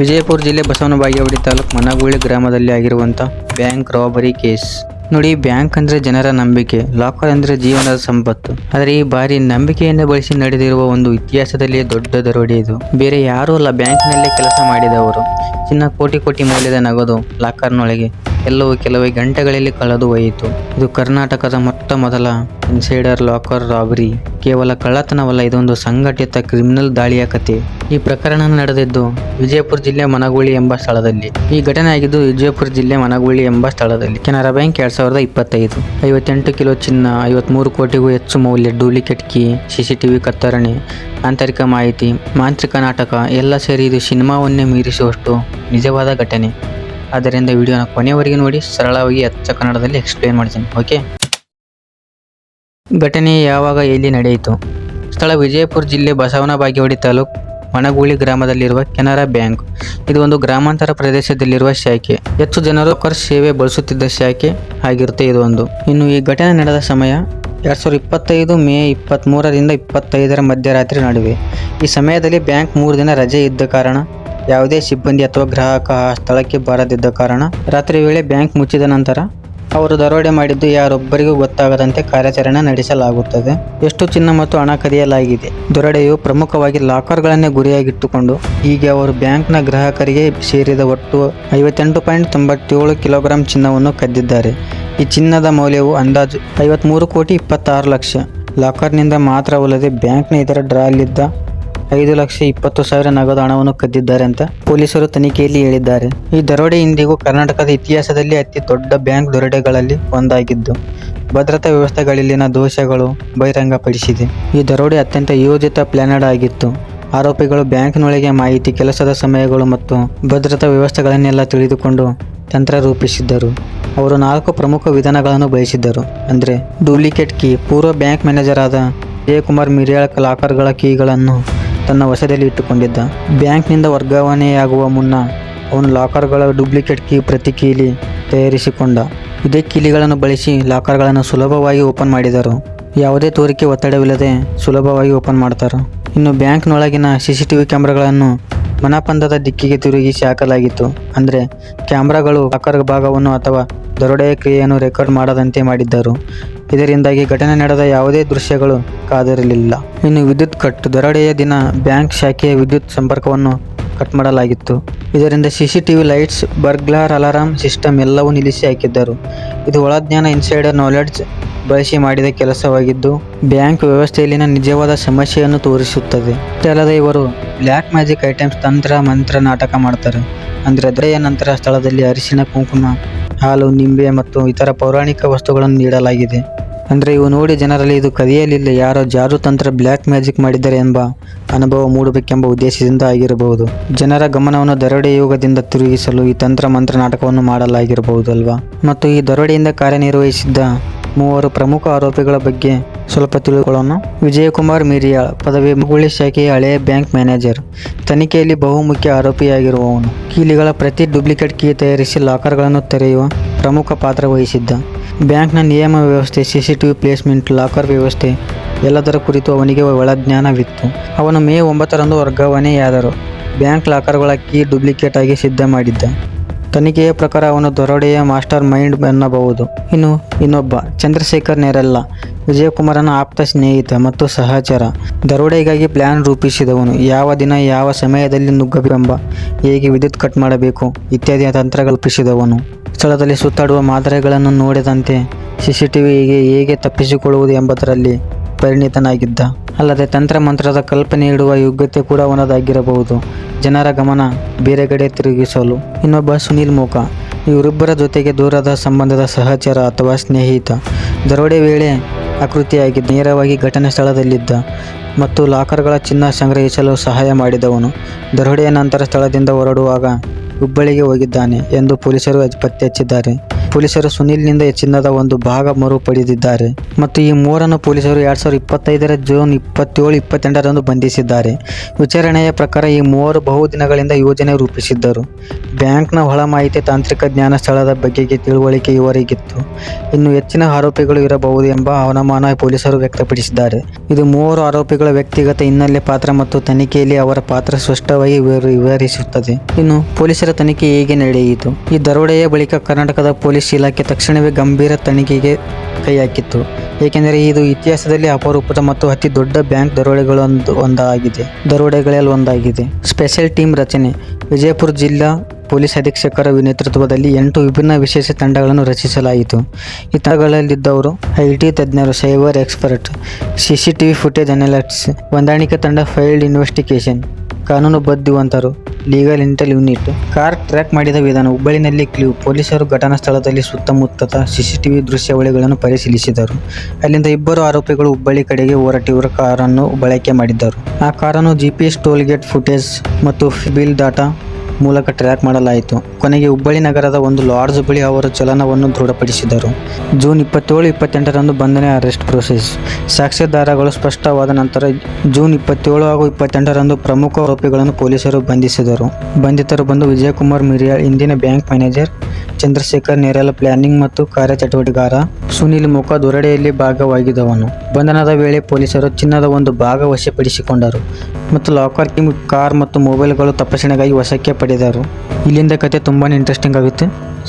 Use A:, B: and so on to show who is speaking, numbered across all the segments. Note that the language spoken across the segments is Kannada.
A: ವಿಜಯಪುರ ಜಿಲ್ಲೆ ಬಸವನ ಬಾಗೇವಾಡಿ ತಾಲೂಕು ಮನಗುಳಿ ಗ್ರಾಮದಲ್ಲಿ ಆಗಿರುವಂಥ ಬ್ಯಾಂಕ್ ರಾಬರಿ ಕೇಸ್. ನೋಡಿ, ಬ್ಯಾಂಕ್ ಅಂದ್ರೆ ಜನರ ನಂಬಿಕೆ, ಲಾಕರ್ ಅಂದ್ರೆ ಜೀವನದ ಸಂಪತ್ತು. ಆದರೆ ಈ ಬಾರಿ ನಂಬಿಕೆಯನ್ನು ಬಳಸಿ ನಡೆದಿರುವ ಒಂದು ಇತಿಹಾಸದಲ್ಲಿ ದೊಡ್ಡ ದರೋಡೆ ಇದು. ಬೇರೆ ಯಾರೂ ಅಲ್ಲ ಬ್ಯಾಂಕ್ನಲ್ಲೇ ಕೆಲಸ ಮಾಡಿದವರು. ಚಿನ್ನ ಕೋಟಿ ಕೋಟಿ ಮೌಲ್ಯದ ನಗದು ಲಾಕರ್ನೊಳಗೆ. ಎಲ್ಲವೂ ಕೆಲವೇ ಗಂಟೆಗಳಲ್ಲಿ ಕಳೆದು ಹೋಯಿತು. ಇದು ಕರ್ನಾಟಕದ ಮೊತ್ತ ಮೊದಲ ಇನ್ಸೈಡರ್ ಲಾಕರ್ ರಾಬರಿ. ಕೇವಲ ಕಳ್ಳತನವಲ್ಲ, ಇದೊಂದು ಸಂಘಟಿತ ಕ್ರಿಮಿನಲ್ ದಾಳಿಯ ಕತೆ ಈ ಪ್ರಕರಣ ನಡೆದಿದ್ದು ವಿಜಯಪುರ ಜಿಲ್ಲೆ ಮನಗೂಳಿ ಎಂಬ ಸ್ಥಳದಲ್ಲಿ. ಈ ಘಟನೆ ಆಗಿದ್ದು ವಿಜಯಪುರ ಜಿಲ್ಲೆ ಮನಗೂಳಿ ಎಂಬ ಸ್ಥಳದಲ್ಲಿ. ಕೆನರಾ ಬ್ಯಾಂಕ್ ಎರಡ್ ಸಾವಿರದ ಇಪ್ಪತ್ತೈದು. ಐವತ್ತೆಂಟು ಕಿಲೋ ಚಿನ್ನ, ಐವತ್ಮೂರು ಕೋಟಿಗೂ ಹೆಚ್ಚು ಮೌಲ್ಯ ಡೂಪ್ಲಿಕೇಟ್ ಕೀ, ಸಿಸಿಟಿವಿ ಕತ್ತರಣೆ, ಆಂತರಿಕ ಮಾಹಿತಿ, ಮಾಂತ್ರಿಕ ನಾಟಕ, ಎಲ್ಲ ಸೇರಿ ಇದು ಸಿನಿಮಾವನ್ನೇ ಮೀರಿಸುವಷ್ಟು ನಿಜವಾದ ಘಟನೆ. ಆದ್ದರಿಂದ ವಿಡಿಯೋನ ಕೊನೆಯವರೆಗೆ ನೋಡಿ, ಸರಳವಾಗಿ ಅಚ್ಚ ಕನ್ನಡದಲ್ಲಿ ಎಕ್ಸ್ಪ್ಲೇನ್ ಮಾಡ್ತೀನಿ ಓಕೆ ಘಟನೆ ಯಾವಾಗ ಎಲ್ಲಿ ನಡೆಯಿತು? ಸ್ಥಳ ವಿಜಯಪುರ ಜಿಲ್ಲೆ ಬಸವನ ಬಾಗೇವಾಡಿ ತಾಲೂಕು ಮಣಗೂಳಿ ಗ್ರಾಮದಲ್ಲಿರುವ ಕೆನರಾ ಬ್ಯಾಂಕ್. ಇದು ಒಂದು ಗ್ರಾಮಾಂತರ ಪ್ರದೇಶದಲ್ಲಿರುವ ಶಾಖೆ. ಹೆಚ್ಚು ಜನರು ಕರ್ ಸೇವೆ ಬಳಸುತ್ತಿದ್ದ ಶಾಖೆ ಆಗಿರುತ್ತೆ ಇದು ಒಂದು ಇನ್ನು ಈ ಘಟನೆ ನಡೆದ ಸಮಯ ಎರಡು ಸಾವಿರದ ಇಪ್ಪತ್ತೈದು ಮೇ ಇಪ್ಪತ್ತ್ಮೂರರಿಂದ ಇಪ್ಪತ್ತೈದರ ಮಧ್ಯರಾತ್ರಿ ನಡುವೆ. ಈ ಸಮಯದಲ್ಲಿ ಬ್ಯಾಂಕ್ ಮೂರು ದಿನ ರಜೆ ಇದ್ದ ಕಾರಣ ಯಾವುದೇ ಸಿಬ್ಬಂದಿ ಅಥವಾ ಗ್ರಾಹಕ ಆ ಸ್ಥಳಕ್ಕೆ ಬಾರದಿದ್ದ ಕಾರಣ ರಾತ್ರಿ ವೇಳೆ ಬ್ಯಾಂಕ್ ಮುಚ್ಚಿದ ನಂತರ ಅವರು ದರೋಡೆ ಮಾಡಿದ್ದು ಯಾರೊಬ್ಬರಿಗೂ ಗೊತ್ತಾಗದಂತೆ ಕಾರ್ಯಾಚರಣೆ ನಡೆಸಲಾಗುತ್ತದೆ. ಎಷ್ಟು ಚಿನ್ನ ಮತ್ತು ಹಣ ಕದಿಯಲಾಗಿದೆ? ದರೋಡೆಯು ಪ್ರಮುಖವಾಗಿ ಲಾಕರ್ಗಳನ್ನೇ ಗುರಿಯಾಗಿಟ್ಟುಕೊಂಡು ಹೀಗೆ ಅವರು ಬ್ಯಾಂಕ್ನ ಗ್ರಾಹಕರಿಗೆ ಸೇರಿದ ಒಟ್ಟು ಐವತ್ತೆಂಟು ಪಾಯಿಂಟ್ ತೊಂಬತ್ತೇಳು ಕಿಲೋಗ್ರಾಂ ಚಿನ್ನವನ್ನು ಕದ್ದಿದ್ದಾರೆ. ಈ ಚಿನ್ನದ ಮೌಲ್ಯವು ಅಂದಾಜು ಐವತ್ಮೂರು ಕೋಟಿ ಇಪ್ಪತ್ತಾರು ಲಕ್ಷ. ಲಾಕರ್ನಿಂದ ಮಾತ್ರವಲ್ಲದೆ ಬ್ಯಾಂಕ್ನ ಇತರ ಡ್ರಾಲಿದ್ದ ಐದು ಲಕ್ಷ ಇಪ್ಪತ್ತು ಸಾವಿರ ನಗದು ಹಣವನ್ನು ಕದ್ದಿದ್ದಾರೆ ಅಂತ ಪೊಲೀಸರು ತನಿಖೆಯಲ್ಲಿ ಹೇಳಿದ್ದಾರೆ. ಈ ದರೋಡೆ ಇಂದಿಗೂ ಕರ್ನಾಟಕದ ಇತಿಹಾಸದಲ್ಲಿ ಅತಿ ದೊಡ್ಡ ಬ್ಯಾಂಕ್ ದರೋಡೆಗಳಲ್ಲಿ ಒಂದಾಗಿದ್ದು, ಭದ್ರತಾ ವ್ಯವಸ್ಥೆಗಳಲ್ಲಿನ ದೋಷಗಳು ಬಹಿರಂಗಪಡಿಸಿದೆ. ಈ ದರೋಡೆ ಅತ್ಯಂತ ಯೋಜಿತ ಪ್ಲಾನಡ್ ಆಗಿತ್ತು. ಆರೋಪಿಗಳು ಬ್ಯಾಂಕ್ನೊಳಗೆ ಮಾಹಿತಿ, ಕೆಲಸದ ಸಮಯಗಳು ಮತ್ತು ಭದ್ರತಾ ವ್ಯವಸ್ಥೆಗಳನ್ನೆಲ್ಲ ತಿಳಿದುಕೊಂಡು ತಂತ್ರ ರೂಪಿಸಿದ್ದರು. ಅವರು ನಾಲ್ಕು ಪ್ರಮುಖ ವಿಧಾನಗಳನ್ನು ಬಯಸಿದ್ದರು. ಅಂದರೆ, ಡೂಪ್ಲಿಕೇಟ್ ಕೀ, ಪೂರ್ವ ಬ್ಯಾಂಕ್ ಮ್ಯಾನೇಜರ್ ಆದ ಜಯಕುಮಾರ್ ಮಿರಿಯಾಳ್ ಲಾಕರ್ಗಳ ಕೀಗಳನ್ನು ತನ್ನ ವಶದಲ್ಲಿ ಇಟ್ಟುಕೊಂಡಿದ್ದ. ಬ್ಯಾಂಕ್ನಿಂದ ವರ್ಗಾವಣೆಯಾಗುವ ಮುನ್ನ ಅವನು ಲಾಕರ್ಗಳ ಡೂಪ್ಲಿಕೇಟ್ ಕೀ, ಪ್ರತಿ ಕೀಲಿ ತಯಾರಿಸಿಕೊಂಡ. ಇದೇ ಕೀಲಿಗಳನ್ನು ಬಳಸಿ ಲಾಕರ್ಗಳನ್ನು ಸುಲಭವಾಗಿ ಓಪನ್ ಮಾಡಿದರು. ಯಾವುದೇ ತೋರಿಕೆ ಒತ್ತಡವಿಲ್ಲದೆ ಸುಲಭವಾಗಿ ಓಪನ್ ಮಾಡ್ತಾರೆ. ಇನ್ನು ಬ್ಯಾಂಕ್ನೊಳಗಿನ ಸಿ ಸಿ ಟಿ ವಿ ಕ್ಯಾಮ್ರಾಗಳನ್ನು ಮನಪಂದದ ದಿಕ್ಕಿಗೆ ತಿರುಗಿಸಿ ಹಾಕಲಾಗಿತ್ತು. ಅಂದರೆ ಕ್ಯಾಮ್ರಾಗಳು ಲಾಕರ್ ಭಾಗವನ್ನು ಅಥವಾ ದರೋಡೆಯ ಕ್ರಿಯೆಯನ್ನು ರೆಕಾರ್ಡ್ ಮಾಡದಂತೆ ಮಾಡಿದ್ದರು. ಇದರಿಂದಾಗಿ ಘಟನೆ ನಡೆದ ಯಾವುದೇ ದೃಶ್ಯಗಳು ಕಾದಿರಲಿಲ್ಲ. ಇನ್ನು ವಿದ್ಯುತ್ ಕಟ್ ದರೋಡೆಯ ದಿನ ಬ್ಯಾಂಕ್ ಶಾಖೆಯ ವಿದ್ಯುತ್ ಸಂಪರ್ಕವನ್ನು ಕಟ್ ಮಾಡಲಾಗಿತ್ತು. ಇದರಿಂದ C C T V lights, burglar alarm system ಎಲ್ಲವೂ ನಿಲ್ಲಿಸಿ ಹಾಕಿದ್ದರು. ಇದು ಒಳಜ್ಞಾನ ಇನ್ಸೈಡರ್ ನಾಲೆಡ್ಜ್ ಬಳಸಿ ಮಾಡಿದ ಕೆಲಸವಾಗಿದ್ದು, ಬ್ಯಾಂಕ್ ವ್ಯವಸ್ಥೆಯಲ್ಲಿನ ನಿಜವಾದ ಸಮಸ್ಯೆಯನ್ನು ತೋರಿಸುತ್ತದೆ. ಅಷ್ಟೇ ಅಲ್ಲದೆ ಇವರು ಬ್ಲ್ಯಾಕ್ ಮ್ಯಾಜಿಕ್ ಐಟಮ್ಸ್ ತಂತ್ರ, ಮಂತ್ರ ನಾಟಕ ಮಾಡ್ತಾರೆ. ಅಂದರೆ ಅದರೆಯ ನಂತರ ಸ್ಥಳದಲ್ಲಿ ಅರಿಶಿನ, ಕುಂಕುಮ, ಹಾಲು, ನಿಂಬೆ ಮತ್ತು ಇತರ ಪೌರಾಣಿಕ ವಸ್ತುಗಳನ್ನು ನೀಡಲಾಗಿದೆ. ಅಂದರೆ ಇವು ನೋಡಿ ಜನರಲ್ಲಿ ಇದು ಕದಿಯಲಿಲ್ಲ. ಯಾರೋ ಜಾರು ತಂತ್ರ ಬ್ಲ್ಯಾಕ್ ಮ್ಯಾಜಿಕ್ ಮಾಡಿದ್ದಾರೆ ಎಂಬ ಅನುಭವ ಮೂಡಬೇಕೆಂಬ ಉದ್ದೇಶದಿಂದ ಆಗಿರಬಹುದು. ಜನರ ಗಮನವನ್ನು ದರೋಡೆ ಯೋಗದಿಂದ ತಿರುಗಿಸಲು ಈ ತಂತ್ರ ಮಂತ್ರ ನಾಟಕವನ್ನು ಮಾಡಲಾಗಿರಬಹುದು ಅಲ್ವಾ ಮತ್ತು ಈ ದರೋಡೆಯಿಂದ ಕಾರ್ಯನಿರ್ವಹಿಸಿದ್ದ ಮೂವರು ಪ್ರಮುಖ ಆರೋಪಿಗಳ ಬಗ್ಗೆ ಸ್ವಲ್ಪ ತಿಳಿದುಕೊಳ್ಳೋಣ ವಿಜಯಕುಮಾರ್ ಮಿರಿಯಾಳ್, ಪದವಿ ಮುಗುಳಿ ಶಾಖೆಯ ಹಳೆಯ ಬ್ಯಾಂಕ್ ಮ್ಯಾನೇಜರ್, ತನಿಖೆಯಲ್ಲಿ ಬಹುಮುಖ್ಯ ಆರೋಪಿಯಾಗಿರುವವನು. ಕೀಲಿಗಳ ಪ್ರತಿ ಡೂಪ್ಲಿಕೇಟ್ ಕೀ ತಯಾರಿಸಿ ಲಾಕರ್ಗಳನ್ನು ತೆರೆಯುವ ಪ್ರಮುಖ ಪಾತ್ರ ವಹಿಸಿದ್ದ. ಬ್ಯಾಂಕ್ನ ನಿಯಮ ವ್ಯವಸ್ಥೆ, C C T V placement, locker ವ್ಯವಸ್ಥೆ ಎಲ್ಲದರ ಕುರಿತು ಅವನಿಗೆ ಒಳಜ್ಞಾನವಿತ್ತು ಅವನು ಮೇ ಒಂಬತ್ತರಂದು ವರ್ಗಾವಣೆಯಾದರು. ಬ್ಯಾಂಕ್ ಲಾಕರ್ಗಳ ಕೀ ಡೂಪ್ಲಿಕೇಟ್ ಆಗಿ ಸಿದ್ಧ ಮಾಡಿದ್ದ. ತನಿಖೆಯ ಪ್ರಕಾರ ಅವನು ದರೋಡೆಯ ಮಾಸ್ಟರ್ ಮೈಂಡ್ ಎನ್ನಬಹುದು. ಇನ್ನು ಇನ್ನೊಬ್ಬ, ಚಂದ್ರಶೇಖರ್ ನೆರೆಲ್ಲ, ವಿಜಯಕುಮಾರನ ಆಪ್ತ ಸ್ನೇಹಿತ ಮತ್ತು ಸಹಚರ. ದರೋಡೆಗಾಗಿ ಪ್ಲಾನ್ ರೂಪಿಸಿದವನು, ಯಾವ ದಿನ ಯಾವ ಸಮಯದಲ್ಲಿ ನುಗ್ಗಬೇಕೆಂಬ ಹೇಗೆ ವಿದ್ಯುತ್ ಕಟ್ ಮಾಡಬೇಕು ಇತ್ಯಾದಿ ತಂತ್ರ ಕಲ್ಪಿಸಿದವನು ಸ್ಥಳದಲ್ಲಿ ಸುತ್ತಾಡುವ ಮಾದರಿಗಳನ್ನು ನೋಡಿದಂತೆ ಸಿ ಸಿ ಟಿ ವಿಗೆ ಹೇಗೆ ತಪ್ಪಿಸಿಕೊಳ್ಳುವುದು ಎಂಬುದರಲ್ಲಿ ಪರಿಣಿತನಾಗಿದ್ದ. ಅಲ್ಲದೆ ತಂತ್ರಮಂತ್ರದ ಕಲ್ಪನೆ ಇಡುವ ಯೋಗ್ಯತೆ ಕೂಡ ಅವನದಾಗಿರಬಹುದು. ಜನರ ಗಮನ ಬೇರೆ ಕಡೆ ತಿರುಗಿಸಲು. ಇನ್ನೊಬ್ಬ ಸುನೀಲ್ ಮೋಕ. ಇವರಿಬ್ಬರ ಜೊತೆಗೆ ದೂರದ ಸಂಬಂಧದ ಸಹಚರ ಅಥವಾ ಸ್ನೇಹಿತ. ದರೋಡೆ ವೇಳೆ ಆಕೃತಿಯಾಗಿ ನೇರವಾಗಿ ಘಟನೆ ಸ್ಥಳದಲ್ಲಿದ್ದ ಮತ್ತು ಲಾಕರ್ಗಳ ಚಿನ್ನ ಸಂಗ್ರಹಿಸಲು ಸಹಾಯ ಮಾಡಿದವನು. ದರೋಡೆಯ ನಂತರ ಸ್ಥಳದಿಂದ ಹೊರಡುವಾಗ ಹುಬ್ಬಳ್ಳಿಗೆ ಹೋಗಿದ್ದಾನೆ ಎಂದು ಪೊಲೀಸರು ಪತ್ತೆ ಹಚ್ಚಿದ್ದಾರೆ. ಪೊಲೀಸರು ಸುನಿಲ್ನಿಂದ ಚಿನ್ನದ ಒಂದು ಭಾಗ ಮರು ಪಡೆದಿದ್ದಾರೆ. ಮತ್ತು ಈ ಮೂರನ್ನು ಪೊಲೀಸರು ಎರಡ್ ಸಾವಿರದ ಇಪ್ಪತ್ತೈದರ ಜೂನ್ ಇಪ್ಪತ್ತೇಳು, ಇಪ್ಪತ್ತೆಂಟರಂದು ಬಂಧಿಸಿದ್ದಾರೆ. ವಿಚಾರಣೆಯ ಪ್ರಕಾರ ಈ ಮೂವರು ಬಹುದಿನಗಳಿಂದ ಯೋಜನೆ ರೂಪಿಸಿದ್ದರು. ಬ್ಯಾಂಕ್ನ ಒಳ ಮಾಹಿತಿ ತಾಂತ್ರಿಕ ಜ್ಞಾನ ಸ್ಥಳದ ಬಗ್ಗೆ ತಿಳುವಳಿಕೆ ಇವರಿಗಿತ್ತು. ಇನ್ನು ಹೆಚ್ಚಿನ ಆರೋಪಿಗಳು ಇರಬಹುದು ಎಂಬ ಅವನಮಾನ ಪೊಲೀಸರು ವ್ಯಕ್ತಪಡಿಸಿದ್ದಾರೆ. ಇದು ಮೂವರು ಆರೋಪಿಗಳ ವ್ಯಕ್ತಿಗತ ಹಿನ್ನೆಲೆ ಪಾತ್ರ ಮತ್ತು ತನಿಖೆಯಲ್ಲಿ ಅವರ ಪಾತ್ರ ಸ್ಪಷ್ಟವಾಗಿ ವಿವರ- ವಿವರಿಸುತ್ತದೆ. ಇನ್ನು ಪೊಲೀಸರ ತನಿಖೆ ಹೇಗೆ ನಡೆಯಿತು? ಈ ದರೋಡೆಯ ಬಳಿಕ ಕರ್ನಾಟಕದ ಪೊಲೀಸ್ ಇಲಾಖೆ ತಕ್ಷಣವೇ ಗಂಭೀರ ತನಿಖೆಗೆ ಕೈ ಹಾಕಿತ್ತು ಏಕೆಂದರೆ ಇದು ಇತಿಹಾಸದಲ್ಲಿ ಅಪರೂಪದ ಮತ್ತು ಅತಿ ದೊಡ್ಡ ಬ್ಯಾಂಕ್ ದರೋಡೆಗಳೊಂದು ಒಂದಾಗಿದೆ. ದರೋಡೆಗಳಲ್ಲಿ ಒಂದಾಗಿದೆ. ಸ್ಪೆಷಲ್ ಟೀಮ್ ರಚನೆ. ವಿಜಯಪುರ ಜಿಲ್ಲಾ ಪೊಲೀಸ್ ಅಧೀಕ್ಷಕರ ನೇತೃತ್ವದಲ್ಲಿ ಎಂಟು ವಿಭಿನ್ನ ವಿಶೇಷ ತಂಡಗಳನ್ನು ರಚಿಸಲಾಯಿತು. ಈ ತಂಡಗಳಲ್ಲಿದ್ದವರು ಐ ಟಿ ತಜ್ಞರು, cyber expert C C CCTV footage analytics ಹೊಂದಾಣಿಕೆ ತಂಡ, ಫೈಲ್ಡ್ ಇನ್ವೆಸ್ಟಿಗೇಷನ್ ಕಾನೂನು ಬುದ್ಧಿವಂತರು legal intel unit car track ಮಾಡಿದ ವಿಧಾನ ಹುಬ್ಬಳ್ಳಿನಲ್ಲಿ ಕ್ಲೂ ಪೊಲೀಸರು ಘಟನಾ ಸ್ಥಳದಲ್ಲಿ ಸುತ್ತಮುತ್ತದ ಸಿಸಿಟಿವಿ ದೃಶ್ಯಾವಳಿಗಳನ್ನು ಪರಿಶೀಲಿಸಿದರು. ಅಲ್ಲಿಂದ ಇಬ್ಬರು ಆರೋಪಿಗಳು ಹುಬ್ಬಳ್ಳಿ ಕಡೆಗೆ ಹೊರಟಿರುವ ಕಾರನ್ನು ಬಳಕೆ ಮಾಡಿದ್ದರು. ಆ ಕಾರನ್ನು ಜಿಪಿಎಸ್ ಟೋಲ್ಗೇಟ್ ಫುಟೇಜ್ ಮತ್ತು ಬಿಲ್ ಡಾಟಾ ಮೂಲಕ ಟ್ರ್ಯಾಕ್ ಮಾಡಲಾಯಿತು. ಕೊನೆಗೆ ಹುಬ್ಬಳ್ಳಿ ನಗರದ ಒಂದು ಲಾಡ್ಜ್ ಬಳಿ ಅವರ ಚಲನವನ್ನು ದೃಢಪಡಿಸಿದರು. ಜೂನ್ ಇಪ್ಪತ್ತೇಳು, ಇಪ್ಪತ್ತೆಂಟರಂದು ಬಂಧನ ಅರೆಸ್ಟ್ ಪ್ರೊಸೆಸ್ ಸಾಕ್ಷ್ಯಾಧಾರಗಳು ಸ್ಪಷ್ಟವಾದ ನಂತರ ಜೂನ್ ಇಪ್ಪತ್ತೇಳು ಹಾಗೂ ಇಪ್ಪತ್ತೆಂಟರಂದು ಪ್ರಮುಖ ಆರೋಪಿಗಳನ್ನು ಪೊಲೀಸರು ಬಂಧಿಸಿದರು. ಬಂಧಿತರು ಬಂದು ವಿಜಯಕುಮಾರ್ ಮಿರಿಯಾಳ್ ಇಂದಿನ bank manager Chandrashekhar Nerala, planning ಮತ್ತು ಕಾರ್ಯಚಟುವಟಿಕೆಗಾರ ಸುನಿಲ್ ಮುಖ ದೊರಡೆಯಲ್ಲಿ ಭಾಗವಾಗಿದ್ದವನು. ಬಂಧನದ ವೇಳೆ ಪೊಲೀಸರು ಚಿನ್ನದ ಒಂದು ಭಾಗ ವಶಪಡಿಸಿಕೊಂಡರು ಮತ್ತು ಲಾಕರ್ ಕಿಂಗ್ ಕಾರ್ ಮತ್ತು ಮೊಬೈಲ್ಗಳು ತಪಾಸಣೆಗಾಗಿ ವಶಕ್ಕೆ ಪಡೆದರು. ಇಲ್ಲಿಂದ ಕತೆ ತುಂಬಾ ಇಂಟ್ರೆಸ್ಟಿಂಗ್ ಆಗುತ್ತೆ.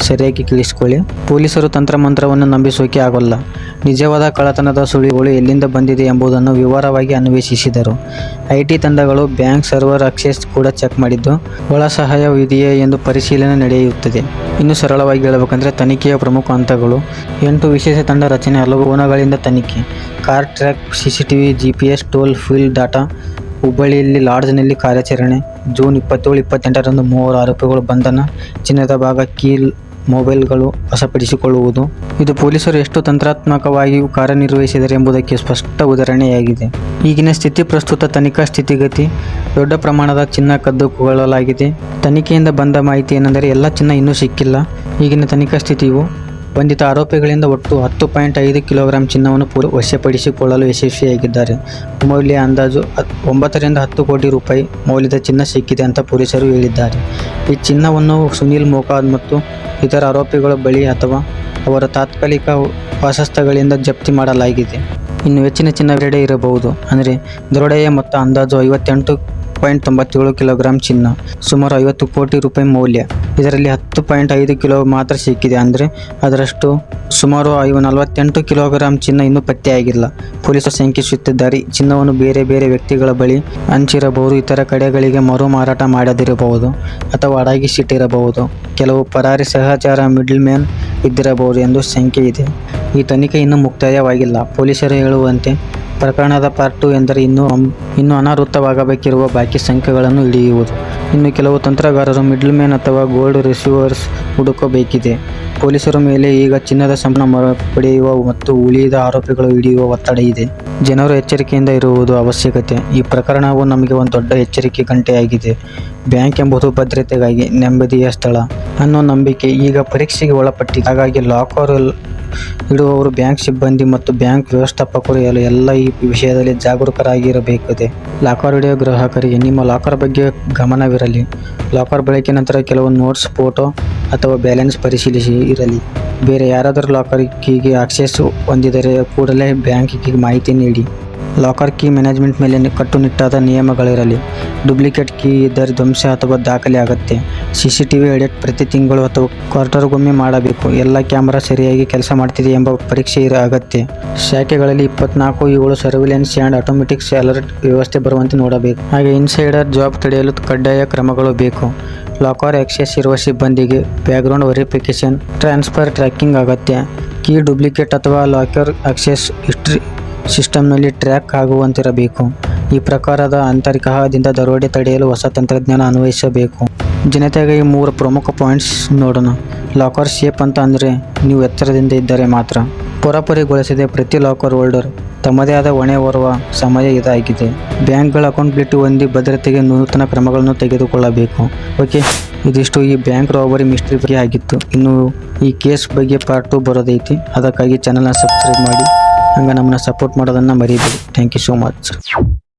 A: ಸರಿಯಾಗಿ ಕೇಳಿಸ್ಕೊಳ್ಳಿ. ಪೊಲೀಸರು ತಂತ್ರಮಂತ್ರವನ್ನು ನಂಬಿಸೋಕೆ ಆಗೋಲ್ಲ. ನಿಜವಾದ ಕಳ್ಳತನದ ಸುಳಿಗಳು ಎಲ್ಲಿಂದ ಬಂದಿದೆ ಎಂಬುದನ್ನು ವಿವರವಾಗಿ ಅನ್ವೇಷಿಸಿದರು. ಐ ಟಿ ತಂಡಗಳು ಬ್ಯಾಂಕ್ ಸರ್ವರ್ ಅಕ್ಸೆಸ್ ಕೂಡ ಚೆಕ್ ಮಾಡಿದ್ದು. ಒಳ ಸಹಾಯವಿದೆಯೇ ಎಂದು ಪರಿಶೀಲನೆ ನಡೆಯುತ್ತದೆ. ಇನ್ನು ಸರಳವಾಗಿ ಹೇಳಬೇಕಂದ್ರೆ ತನಿಖೆಯ ಪ್ರಮುಖ ಹಂತಗಳು. ಎಂಟು ವಿಶೇಷ ತಂಡ ರಚನೆ, ಹಲವು ಕೋನಗಳಿಂದ ತನಿಖೆ. Car track, CCTV G P S toll field data ಹುಬ್ಬಳ್ಳಿಯಲ್ಲಿ ಲಾಡ್ಜ್ನಲ್ಲಿ ಕಾರ್ಯಾಚರಣೆ. ಜೂನ್ ಇಪ್ಪತ್ತೇಳು, ಇಪ್ಪತ್ತೆಂಟರಂದು ಮೂವರು ಆರೋಪಿಗಳು ಬಂಧನ. ಚಿನ್ನದ ಭಾಗ, ಕೀಲ್ ಮೊಬೈಲ್ಗಳು ವಶಪಡಿಸಿಕೊಳ್ಳುವುದು. ಇದು ಪೊಲೀಸರು ಎಷ್ಟು ತಂತ್ರಾತ್ಮಕವಾಗಿ ಕಾರ್ಯನಿರ್ವಹಿಸಿದ್ದಾರೆ ಎಂಬುದಕ್ಕೆ ಸ್ಪಷ್ಟ ಉದಾಹರಣೆಯಾಗಿದೆ. ಈಗಿನ ಸ್ಥಿತಿ ಪ್ರಸ್ತುತ ತನಿಖಾ ಸ್ಥಿತಿಗತಿ. ದೊಡ್ಡ ಪ್ರಮಾಣದ ಚಿನ್ನ ಕದ್ದುಕೊಳ್ಳಲಾಗಿದೆ ತನಿಖೆಯಿಂದ ಬಂದ ಮಾಹಿತಿ ಏನೆಂದರೆ, ಎಲ್ಲ ಚಿನ್ನ ಇನ್ನೂ ಸಿಕ್ಕಿಲ್ಲ. ಈಗಿನ ತನಿಖಾ ಸ್ಥಿತಿಯು ಬಂಧಿತ ಆರೋಪಿಗಳಿಂದ ಒಟ್ಟು ಹತ್ತು ಪಾಯಿಂಟ್ ಐದು ಕಿಲೋಗ್ರಾಂ ಚಿನ್ನವನ್ನು ಪೂರ್ ವಶಪಡಿಸಿಕೊಳ್ಳಲು ಯಶಸ್ವಿಯಾಗಿದ್ದಾರೆ. ಮೌಲ್ಯ ಅಂದಾಜು ಒಂಬತ್ತರಿಂದ ಹತ್ತು ಕೋಟಿ ರೂಪಾಯಿ ಮೌಲ್ಯದ ಚಿನ್ನ ಸಿಕ್ಕಿದೆ ಅಂತ ಪೊಲೀಸರು ಹೇಳಿದ್ದಾರೆ. ಈ ಚಿನ್ನವನ್ನು ಸುನೀಲ್ ಮೋಕಾದ್ ಮತ್ತು ಇತರ ಆರೋಪಿಗಳ ಬಳಿ ಅಥವಾ ಅವರ ತಾತ್ಕಾಲಿಕ ವಾಸಸ್ಥಗಳಿಂದ ಜಪ್ತಿ ಮಾಡಲಾಗಿದೆ. ಇನ್ನು ಹೆಚ್ಚಿನ ಚಿನ್ನ ಬೇರೆ ಇರಬಹುದು. ಅಂದರೆ ದರೋಡೆಯ ಮೊತ್ತ ಅಂದಾಜು ಐವತ್ತೆಂಟು ಪಾಯಿಂಟ್ ತೊಂಬತ್ತೇಳು ಕಿಲೋಗ್ರಾಂ ಚಿನ್ನ, ಸುಮಾರು ಐವತ್ತು ಕೋಟಿ ರೂಪಾಯಿ ಮೌಲ್ಯ. ಇದರಲ್ಲಿ ಹತ್ತು ಪಾಯಿಂಟ್ ಐದು ಕಿಲೋ ಮಾತ್ರ ಸಿಕ್ಕಿದೆ. ಅಂದರೆ ಅದರಷ್ಟು ಸುಮಾರು ಐವ ನಲವತ್ತೆಂಟು ಕಿಲೋಗ್ರಾಂ ಚಿನ್ನ ಇನ್ನೂ ಪತ್ತೆಯಾಗಿಲ್ಲ. ಪೊಲೀಸರು ಶಂಕಿಸುತ್ತಿದ್ದಾರೆ. ಚಿನ್ನವನ್ನು ಬೇರೆ ಬೇರೆ ವ್ಯಕ್ತಿಗಳ ಬಳಿ ಹಂಚಿರಬಹುದು. ಇತರ ಕಡೆಗಳಿಗೆ ಮರು ಮಾರಾಟ ಮಾಡದಿರಬಹುದು ಅಥವಾ ಅಡಗಿಸಿಟ್ಟಿರಬಹುದು. ಕೆಲವು ಪರಾರಿ ಸಹಚಾರ ಮಿಡ್ಲ್ ಮ್ಯಾನ್ ಇದ್ದಿರಬಹುದು ಎಂದು ಶಂಕೆ ಇದೆ. ಈ ತನಿಖೆ ಇನ್ನೂ ಮುಕ್ತಾಯವಾಗಿಲ್ಲ. ಪೊಲೀಸರು ಹೇಳುವಂತೆ ಪ್ರಕರಣದ ಪಾರ್ಟ್ ಟು ಎಂದರೆ ಇನ್ನೂ ಇನ್ನೂ ಅನಾವೃತವಾಗಬೇಕಿರುವ ಬಾಕಿ ಸಂಖ್ಯೆಗಳನ್ನು ಹಿಡಿಯುವುದು. ಇನ್ನು ಕೆಲವು ತಂತ್ರಗಾರರು ಮಿಡ್ಲ್ ಮ್ಯಾನ್ ಅಥವಾ ಗೋಲ್ಡ್ ರಿಸೀವರ್ಸ್ ಹುಡುಕಬೇಕಿದೆ. ಪೊಲೀಸರ ಮೇಲೆ ಈಗ ಚಿನ್ನದ ಸಂಪೂರ್ಣ ಪಡೆಯುವ ಮತ್ತು ಉಳಿದ ಆರೋಪಿಗಳು ಹಿಡಿಯುವ ಒತ್ತಡ ಇದೆ. ಜನರು ಎಚ್ಚರಿಕೆಯಿಂದ ಇರುವುದು ಅವಶ್ಯಕತೆ. ಈ ಪ್ರಕರಣವು ನಮಗೆ ಒಂದು ದೊಡ್ಡ ಎಚ್ಚರಿಕೆ ಗಂಟೆಯಾಗಿದೆ. ಬ್ಯಾಂಕ್ ಎಂಬುದು ಭದ್ರತೆಗಾಗಿ ನೆಮ್ಮದಿಯ ಸ್ಥಳ. ಅನ್ನೋ ನಂಬಿಕೆ ಈಗ ಪರೀಕ್ಷೆಗೆ ಒಳಪಟ್ಟಿದೆ. ಹಾಗಾಗಿ ಲಾಕರ್ ಇಡುವವರು ಬ್ಯಾಂಕ್ ಸಿಬ್ಬಂದಿ ಮತ್ತು ಬ್ಯಾಂಕ್ ವ್ಯವಸ್ಥಾಪಕರು ಎಲ್ಲ ಈ ವಿಷಯದಲ್ಲಿ ಜಾಗರೂಕರಾಗಿರಬೇಕಿದೆ. ಲಾಕರ್ ಹಿಡಿಯೋ ಗ್ರಾಹಕರಿಗೆ ನಿಮ್ಮ ಲಾಕರ್ ಬಗ್ಗೆ ಗಮನವಿರಲಿ. ಲಾಕರ್ ಬಳಕೆ ನಂತರ ಕೆಲವು ನೋಟ್ಸ್ ಫೋಟೋ ಅಥವಾ ಬ್ಯಾಲೆನ್ಸ್ ಪರಿಶೀಲಿಸಿ ಇರಲಿ. ಬೇರೆ ಯಾರಾದರೂ ಲಾಕರ್ ಕೀಗೆ ಆಕ್ಸೆಸ್ ಹೊಂದಿದರೆ ಕೂಡಲೇ ಬ್ಯಾಂಕಿಗೆ ಮಾಹಿತಿ ನೀಡಿ. ಲಾಕರ್ ಕೀ ಮ್ಯಾನೇಜ್ಮೆಂಟ್ ಮೇಲೆ ಕಟ್ಟುನಿಟ್ಟಾದ ನಿಯಮಗಳಿರಲಿ. ಡುಪ್ಲಿಕೇಟ್ ಕೀ ಇದ್ದರೆ ಧ್ವಂಸ ಅಥವಾ ದಾಖಲೆ ಆಗುತ್ತೆ. C C T V edit ಪ್ರತಿ ತಿಂಗಳು ಅಥವಾ ಕ್ವಾರ್ಟರ್ಗೊಮ್ಮೆ ಮಾಡಬೇಕು. ಎಲ್ಲ ಕ್ಯಾಮರಾ ಸರಿಯಾಗಿ ಕೆಲಸ ಮಾಡ್ತಿದೆ ಎಂಬ ಪರೀಕ್ಷೆ ಇರ ಅಗತ್ಯ ಶಾಖೆಗಳಲ್ಲಿ ಇಪ್ಪತ್ನಾಲ್ಕು ಏಳು ಸರ್ವಿಲೆನ್ಸ್ ಆ್ಯಂಡ್ ಆಟೋಮೆಟಿಕ್ಸ್ ಅಲರ್ಟ್ ವ್ಯವಸ್ಥೆ ಬರುವಂತೆ ನೋಡಬೇಕು. ಹಾಗೆ ಇನ್ಸೈಡರ್ ಜಾಬ್ ತಡೆಯಲು ಕಡ್ಡಾಯ ಕ್ರಮಗಳು ಬೇಕು. ಲಾಕರ್ ಆಕ್ಸೆಸ್ ಇರುವ ಸಿಬ್ಬಂದಿಗೆ ಬ್ಯಾಕ್ಗ್ರೌಂಡ್ ವೆರಿಫಿಕೇಶನ್ ಟ್ರಾನ್ಸ್ಫರ್ ಟ್ರ್ಯಾಕಿಂಗ್ ಅಗತ್ಯ ಕೀ ಡುಪ್ಲಿಕೇಟ್ ಅಥವಾ ಲಾಕರ್ ಆಕ್ಸೆಸ್ ಹಿಸ್ಟ್ರಿ ಸಿಸ್ಟಮ್ನಲ್ಲಿ ಟ್ರ್ಯಾಕ್ ಆಗುವಂತಿರಬೇಕು. ಈ ಪ್ರಕಾರದ ಆಂತರಿಕದಿಂದ ದರೋಡೆ ತಡೆಯಲು ಹೊಸ ತಂತ್ರಜ್ಞಾನ ಅನ್ವಯಿಸಬೇಕು. ಜನತೆಗೆ ಈ ಮೂರು ಪ್ರಮುಖ ಪಾಯಿಂಟ್ಸ್ ನೋಡೋಣ. ಲಾಕರ್ ಶೇಪ್ ಅಂತ ಅಂದರೆ ನೀವು ಎತ್ತರದಿಂದ ಇದ್ದರೆ ಮಾತ್ರ. ಪುರಪುರಿಗೊಳಿಸಿದೆ ಪ್ರತಿ ಲಾಕರ್ ಹೋಲ್ಡರ್ ತಮ್ಮದೇ ಆದ ಹೊಣೆ ಹೊರುವ ಸಮಯ ಇದಾಗಿದೆ. ಬ್ಯಾಂಕ್ಗಳ ಅಕೌಂಟಬಿಲಿಟಿ ಹೊಂದಿ ಭದ್ರತೆಗೆ ನೂತನ ಕ್ರಮಗಳನ್ನು ತೆಗೆದುಕೊಳ್ಳಬೇಕು. ಓಕೆ, ಇದಿಷ್ಟು ಈ ಬ್ಯಾಂಕ್ ರಾಬರಿ ಮಿಸ್ಟ್ರಿ ಬಗ್ಗೆ ಆಗಿತ್ತು. ಇನ್ನು ಈ ಕೇಸ್ ಬಗ್ಗೆ ಪಾರ್ಟ್ ಟು ಬರೋದೈತಿ. ಅದಕ್ಕಾಗಿ ಚಾನಲ್ನ ಸಬ್ಸ್ಕ್ರೈಬ್ ಮಾಡಿ. ಹಂಗೆ ನಮ್ಮನ್ನ ಸಪೋರ್ಟ್ ಮಾಡೋದನ್ನು ಮರಿಬೇಡಿ. Thank you so much